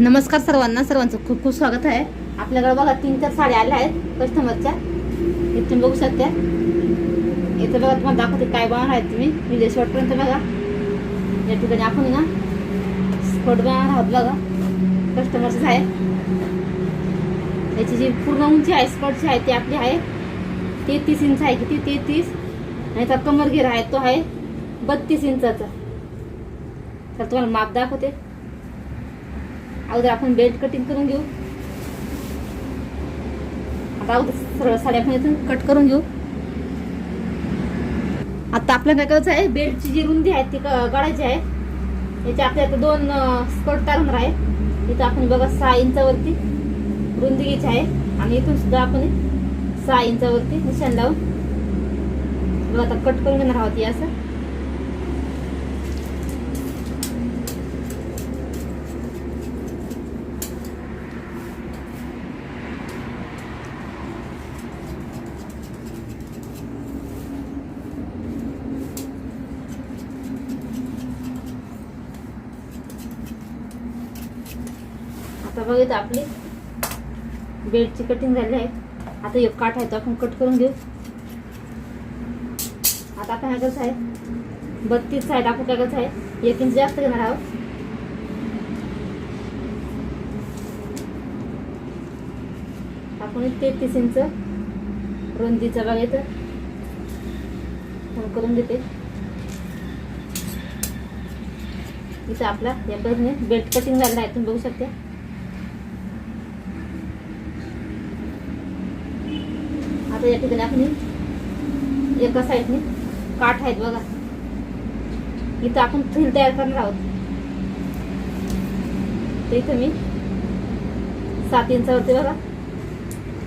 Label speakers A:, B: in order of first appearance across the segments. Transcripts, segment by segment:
A: नमस्कार सर्वांना सर्वांचं खूप खूप स्वागत आहे. आपल्याकडे बघा तीन चार साड्या आल्या आहेत कस्टमरच्या हे तुम्ही बघू शकता. इथं बघा तुम्हाला दाखवते काय बनवणार आहेत तुम्ही. विजय शॉर्टपर्यंत बघा. या ठिकाणी आपण ना स्कर्ट बनवणार आहोत बघा. कस्टमरच आहे. याची जी पूर्ण उंची आहे स्कर्टची आहे ती आपली आहे तेहतीस इंच आहे. किती? तेहतीस. आणि त्याचा कमर आहे तो आहे बत्तीस इंचाचा तर तुम्हाला माप दाखवते. अगोदर आपण बेल्ट कटिंग करून घेऊ. आता अगोदर सरळ साडी आपण इथून कट करून घेऊ. आता आपल्याला काय करायचं आहे? बेल्टची जी रुंदी आहे ती क- काढायची आहे. याची आपल्या आता दोन स्कर्ट तारणार आहे. इथं आपण बघा सहा इंचावरती रुंदी घ्यायची आहे. आणि इथून सुद्धा आपण सहा इंचावरती निशाण लावून. बघा आता कट करून घेणार आहोत हे असं. आता बघितलं आपली बेडची कटिंग झाली आहे. आता एक काठ आहे तो आपण कट करून घेऊ. आता आपण काय करायचं आहे? बत्तीस साईड आपण काय करायचं आहे? एक इंच जास्त घेणार आहोत. आपण तेहतीस इंच रुंदीचा बघायचं फोन करून देते इथं आपला या पद्धतीने बेल्ट कटिंग झालेला आहे तुम्ही बघू शकता. आता या ठिकाणी आपण एका साईडने काठ आहेत बघा. इथं आपण थ्रिल तयार करणार आहोत. ते इथं मी सात इंचावरती बघा.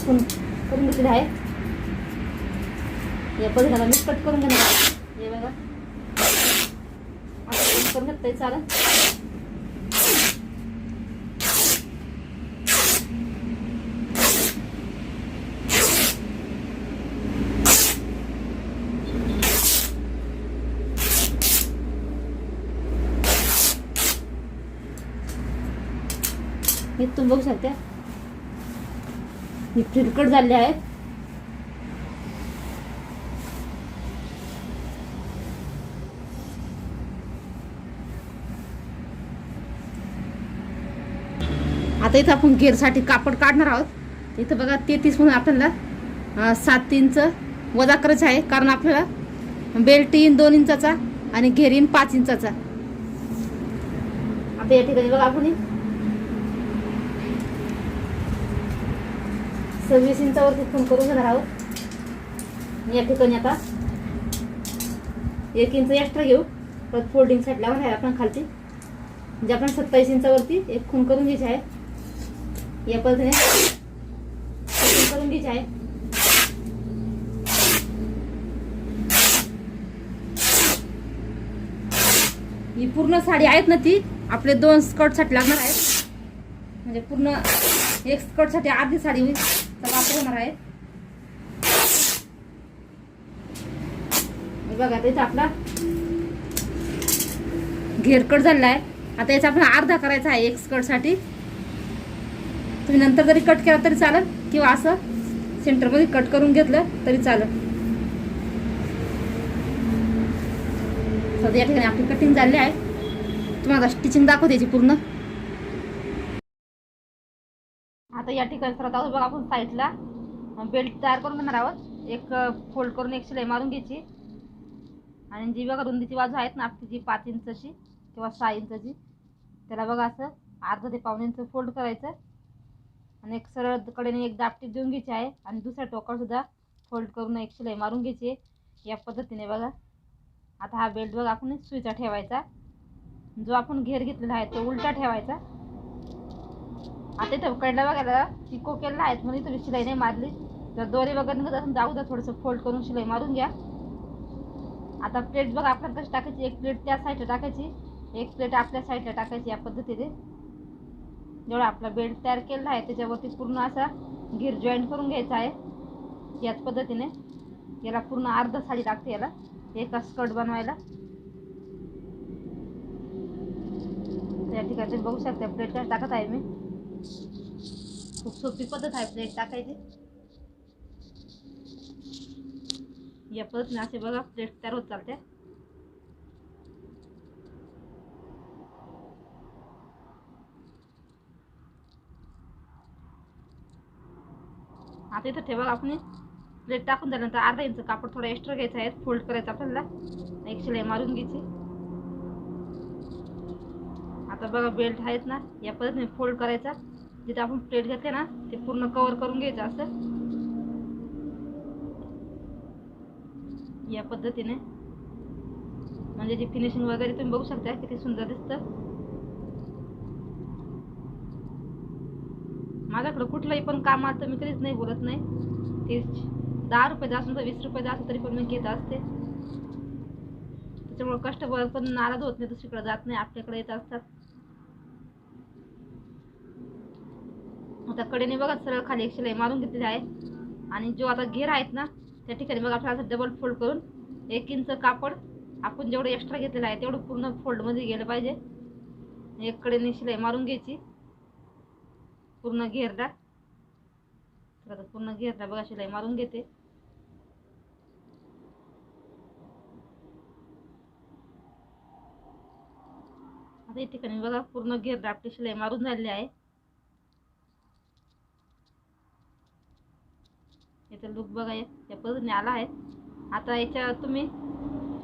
A: करून घेतलेलं आहे. या पद्धतीने मी कट करून घेणार आहे. हे बघा. आता करून घेतलंय चालेल तुम्ही बघू शकता ही फिरकट झाले आहे आता इथं आपण घेरसाठी कापड काढणार आहोत. इथं बघा तेहतीस म्हणून आपल्याला सात इंच वजा करायचं आहे. कारण आपल्याला बेल्ट इन दोन इंचाचा आणि घेर इन पाच इंचाचा. आता या ठिकाणी बघा आपण सव्वीस इंचावरती फोन करून घेणार आहोत. या ठिकाणी आता एक इंच एक्स्ट्रा घेऊ. परत फोल्डिंग साईड लावून आहे आपण खालती. म्हणजे आपण सत्तावीस इंचावरती एक खून करून घ्यायची आहे. या पद्धतीने खून करून घ्यायची आहे. ही पूर्ण साडी आहेत ना ती आपले दोन स्कर्टसाठी लागणार आहेत. म्हणजे पूर्ण एक स्कर्टसाठी अर्धी साडी होईल. वापर होणार आहे बघा त्याचा आपला घेरकट झालेला आहे आता याचा आपण अर्धा करायचा आहे एक स्कर्टसाठी तुम्ही नंतर जरी कट केला तरी चालेल किंवा असं सेंटरमध्ये कट करून घेतलं तरी चालेल. सध्या या ठिकाणी आपली कटिंग झाली आहे. तुम्हाला स्टिचिंग दाखवते याची पूर्ण. आता या ठिकाणी सर्वात आहोत बघा आपण साईडला बेल्ट तयार करून घेणार आहोत. एक फोल्ड करून एक शिलाई मारून घ्यायची. आणि जी बघा रुंदीची बाजू आहेत ना आपली जी पाच इंचची किंवा सहा इंचची त्याला बघा असं अर्धा ते पाऊन इंच फोल्ड करायचं. आणि एक सरळ कडेने एक दापटीप देऊन घ्यायची आहे. आणि दुसऱ्या टोकावरसुद्धा फोल्ड करून एक शिलाई मारून घ्यायची या पद्धतीने बघा. आता हा बेल्ट बघा आपण सुईचा ठेवायचा. जो आपण घेर घेतलेला आहे तो उलटा ठेवायचा. आता इथं कडला बघायला पिको केलेला आहे म्हणून तुम्ही शिलाई नाही मारली. तर दोरे वगैरे निघत जाऊ द्या थोडंसं फोल्ड करून शिलाई मारून घ्या. आता प्लेट बघा आपल्याला कशी टाकायची? एक प्लेट त्या साईडला टाकायची. एक प्लेट आपल्या साईडला टाकायची या पद्धतीने. जेवढा आपला बेल्ट तयार केलेला आहे त्याच्यावरती पूर्ण असा गिर जॉईंट करून घ्यायचा आहे. याच पद्धतीने. याला पूर्ण अर्ध साडी लागते याला. एका स्कर्ट बनवायला. या ठिकाणी बघू शकता प्लेट काय टाकत आहे मी. खूप सोपी पद्धत आहे प्लेट टाकायची. या पद्धतीने असे बघा प्लेट तयार होत चालते. आता इथं ठेवा आपण प्लेट टाकून झाल्यानंतर अर्धा इंच कापड थोडा एक्स्ट्रा घ्यायचा आहे फोल्ड करायचा आपल्याला. एक शिलाई मारून घ्यायची. आता बघा बेल्ट आहेत ना या पद्धतीने फोल्ड करायचा. जिथे आपण प्लेट घेतले ना ते पूर्ण कवर करून घ्यायचं असं. या पद्धतीने. म्हणजे जी फिनिशिंग वगैरे तुम्ही बघू शकता किती सुंदर दिसतं. माझ्याकडं कुठलंही पण काम आलं तर मी कधीच नाही बोलत नाही. तेच दहा रुपयाचं जास्त तर वीस रुपयाचं असलं तरी पण मी घेत असते. त्याच्यामुळे कस्टमर पण नाराज होत नाही दुसरीकडे जात नाही आपल्याकडे येत असतात. आता कडेने बघा सरळ खाली एक शिलाई मारून घेतलेली आहे. आणि जो आता घेर आहेत ना त्या ठिकाणी बघा आपल्याला असं डबल फोल्ड करून एक इंच कापड आपण जेवढं एक्स्ट्रा घेतलेलं आहे तेवढं पूर्ण फोल्डमध्ये गेलं पाहिजे. एक कडेने शिलाई मारून घ्यायची. पूर्ण घेरदा तर आता पूर्ण घेरला बघा शिलाई मारून घेते. आता या ठिकाणी बघा पूर्ण घेरला आपली शिलाई मारून झालेली आहे. याचा लुक बघा या पद्धतीने आला आहे. आता याच्या तुम्ही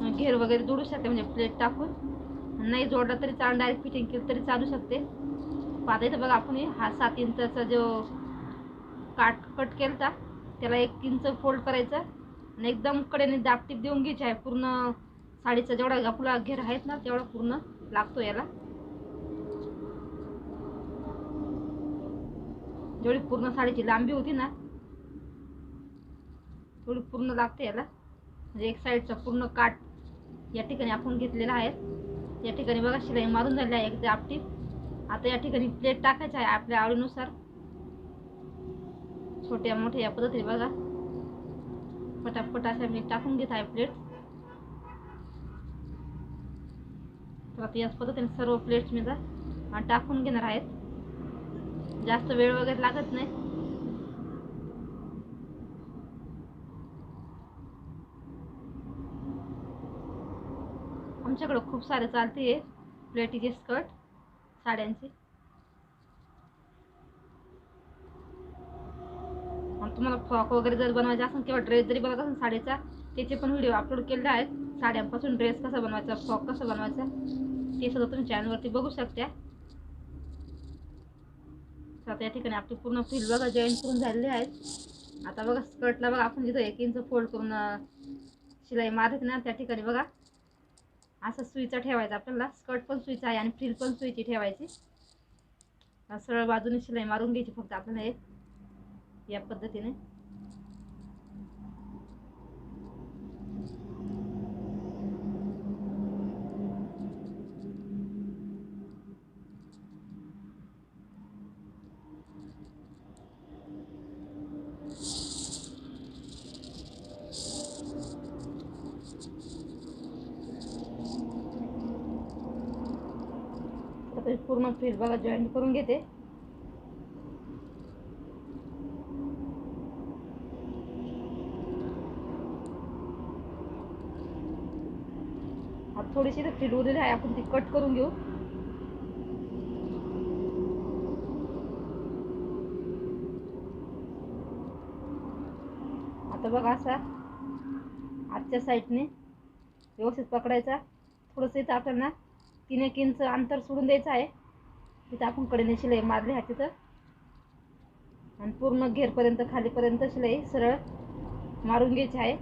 A: घेर वगैरे जोडू शकते म्हणजे प्लेट टाकून. नाही जोडला तरी चाल डायरेक्ट फिटिंग केली तरी चालू शकते. आता इथं बघा आपण हा सात इंचाचा जो काट कट केलता त्याला एक इंच फोल्ड करायचं. आणि एकदम कडेने दाबटीप देऊन घ्यायची आहे. पूर्ण साडीचा जेवढा आपला घेर आहेत ना तेवढा पूर्ण लागतो याला. जेवढी पूर्ण साडीची लांबी होती ना थोडी पूर्ण लागते याला. म्हणजे एक साईडचा पूर्ण काट या ठिकाणी आपण घेतलेला आहे. या ठिकाणी बघा शिलाई मारून झाली आहे एकदा आपटी. आता या ठिकाणी प्लेट टाकायचं आहे आपल्या आवडीनुसार. छोट्या मोठ्या या पद्धतीने बघा. पटापट अशा मी टाकून घेत आहे प्लेट तर आता याच पद्धतीने सर्व प्लेट्स मी जा टाकून घेणार आहेत. जास्त वेळ वगैरे लागत नाही. आमच्याकडं खूप सारे चालते प्लेटीचे स्कर्ट साड्यांचे. आणि तुम्हाला फ्रॉक वगैरे जर बनवायचे असेल किंवा ड्रेस जरी बनवायचा असेल साडीचा त्याचे पण व्हिडिओ अपलोड केलेले आहेत. साड्यांपासून ड्रेस कसा बनवायचा फ्रॉक कसा बनवायचा ते सुद्धा तुम्ही चॅनलवरती बघू शकता. आता या ठिकाणी आपली पूर्ण फील बघा जॉईन करून झालेली आहेत. आता बघा स्कर्टला बघा आपण जिथं एक इंच फोल्ड करून शिलाई मारत ना त्या ठिकाणी बघा. असं सुईचा ठेवायचा. आपल्याला स्कर्ट पण सुईचा आहे आणि फ्रील पण सुईची ठेवायची. सरळ बाजूने शिलाई मारून घ्यायची फक्त आपल्याला एक. या पद्धतीने. आता पूर्ण फ्रील बघा जॉईंट करून घेते. आता थोडीशी फ्रील उरलेली आहे आपण ती कट करून घेऊ. आता बघा असा आजच्या साईडने व्यवस्थित पकडायचा. थोडंसं इथं आपल्याला तीन एक इंच अंतर सोडून द्यायचं आहे. तिथं आपण कडेने शिलाई मारली आहे तिथं. आणि पूर्ण घेरपर्यंत खालीपर्यंत शिलाई सरळ मारून घ्यायची आहे.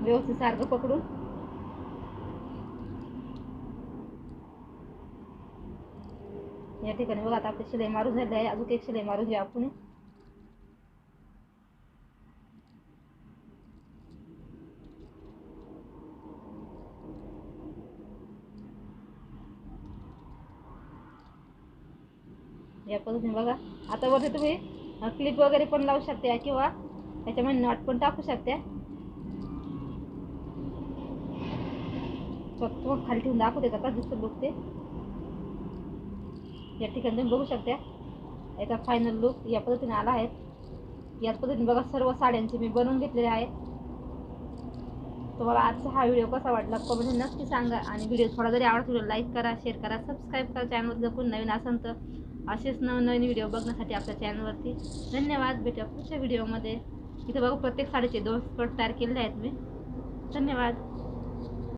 A: व्यवस्थित सारखं पकडून. या ठिकाणी बघा आता आपली शिलाई मारून झाली आहे. अजून एक शिलाई मारून घ्या आपण. या पद्धतीने बघा. आता वरती तुम्ही क्लिप वगैरे पण लावू शकता किंवा त्याच्यामध्ये नॉट पण टाकू शकता. स्वतः खाली ठेवून दाखवते का? दिसतं लुक ते? या ठिकाणी तुम्ही बघू शकता. याचा फायनल लुक या पद्धतीने आला आहे. याच पद्धतीने बघा सर्व साड्यांचे मी बनवून घेतलेले आहेत तुम्हाला आजचा हा व्हिडिओ कसा वाटला कमेंट नक्की सांगा. आणि व्हिडिओ थोडा जरी आवडत लाईक करा शेअर करा सबस्क्राईब करा. चॅनल जर कोण नवीन असेल तर असेच नवनवीन व्हिडिओ बघण्यासाठी आपल्या चॅनलवरती धन्यवाद. भेटूया पुढच्या व्हिडिओमध्ये इथे बघा प्रत्येक साडीचे दोन स्कर्ट तयार केलेले आहेत मी. धन्यवाद.